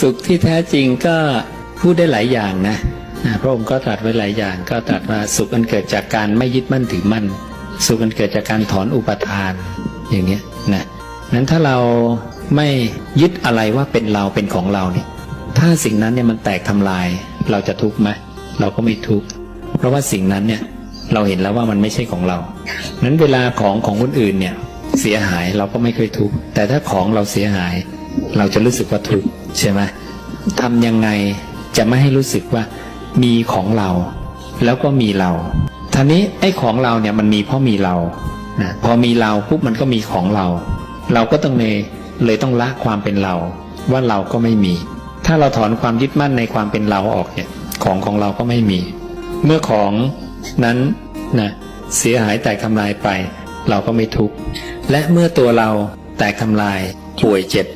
สุขที่แท้จริงก็พูดได้หลายอย่างนะพระองค์ก็ตรัสไว้หลายอย่าง ก็ตรัสว่าสุขอันเกิดจากการไม่ยึดมั่นถือมั่น สุขอันเกิดจากการถอนอุปทานอย่างเนี้ยนะนั้นถ้าเราไม่ยึดอะไรว่าเป็นเราเป็นของเราเนี่ย ถ้าสิ่งนั้นเนี่ยมันแตกทำลาย เราจะทุกข์ไหมเราก็ไม่ทุกข์เพราะว่าสิ่งนั้นเนี่ยเราเห็นแล้วว่ามันไม่ใช่ของเรา นั้นเวลาของของคนอื่นเนี่ยเสียหายเราก็ไม่เคยทุกข์แต่ถ้าของเราเสียหาย เราจะรู้สึกว่าทุกข์ใช่ไหมทำยังไงจะไม่ให้รู้สึกว่ามีของเรา แล้วก็มีเราท่านี้ไอ้ของเราเนี่ยมันมีเพราะมีเรานะพอมีเราปุ๊บมันก็มีของเรา เราก็ต้องเลยเลยต้องละความเป็นเรา ว่าเราก็ไม่มี ถ้าเราถอนความยึดมั่นในความเป็นเราออกเนี่ยของของเราก็ไม่มี เมื่อของนั้นนะเสียหายแตกทำลายไป เราก็ไม่ทุกข์และเมื่อตัวเราแตกทำลายป่วยเจ็บ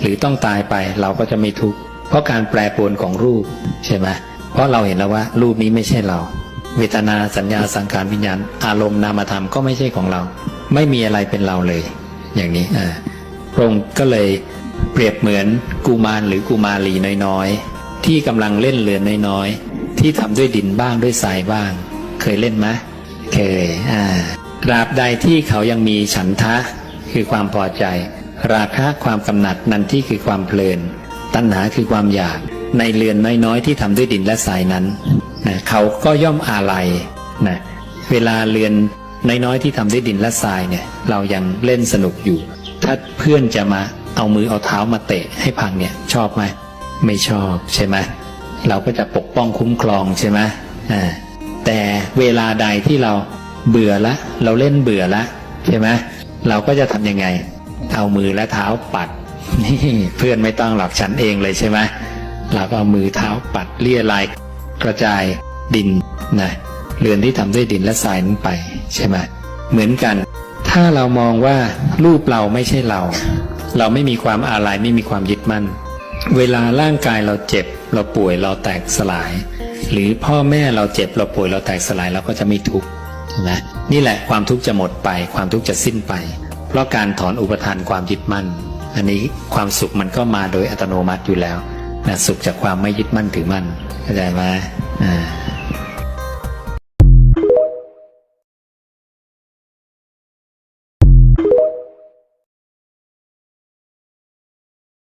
หรือต้องตายไปเราก็จะไม่ทุกข์เพราะการแปรปรวนของรูปใช่ไหมเพราะเราเห็นแล้วว่า รูปนี้ไม่ใช่เรา เวทนาสัญญาสังขารวิญญาณ อารมณ์นามธรรมก็ไม่ใช่ของเรา ไม่มีอะไรเป็นเราเลย อย่างนี้อ่าพระองค์ก็เลยเปรียบเหมือนกุมารหรือกุมารีน้อยๆ ที่กำลังเล่นเรือนน้อยๆ ที่ทำด้วยดินบ้างด้วยทรายบ้าง เคยเล่นไหมเคยอ่าตราบใดที่เขายังมีฉันทะคือความพอใจ ราคะความกำหนัดนันที่คือความเพลิน ตัณหาคือความอยาก ในเรือนน้อยๆ ที่ทำด้วยดินและทรายนั้นนะเขาก็ย่อมอาลัยนะเวลาเรือนน้อยๆที่ทำด้วยดินและทรายเนี่ย เรายังเล่นสนุกอยู่ ถ้าเพื่อนจะมาเอามือเอาเท้ามาเตะให้พังเนี่ย ชอบไหมไม่ชอบใช่ไหมเราก็จะปกป้องคุ้มครองใช่ไหมอ่าแต่เวลาใดที่เราเบื่อละ เราเล่นเบื่อละใช่ไหมเราก็จะทำยังไง เอามือและเท้าปัดนี่เพื่อนไม่ต้องหรอกฉันเองเลยใช่ไหมเราก็เอามือเท้าปัดเลี่ยลายกระจายดินนะเรือนที่ทำด้วยดินและทรายนั้นไปใช่ไหมเหมือนกัน ถ้าเรามองว่ารูปเราไม่ใช่เรา เราไม่มีความอาลัยไม่มีความยึดมั่น เวลาร่างกายเราเจ็บ เราป่วยเราแตกสลาย หรือพ่อแม่เราเจ็บ เราป่วยเราแตกสลายเราก็จะไม่ทุกข์นะนี่แหละความทุกข์จะหมดไป ความทุกข์จะสิ้นไป ราะการถอนอุปทานความยึดมั่น อันนี้ความสุขมันก็มาโดยอัตโนมัติอยู่แล้วนะสุขจากความไม่ยึดมั่นถือมั่นเข้าใจไหมอ่า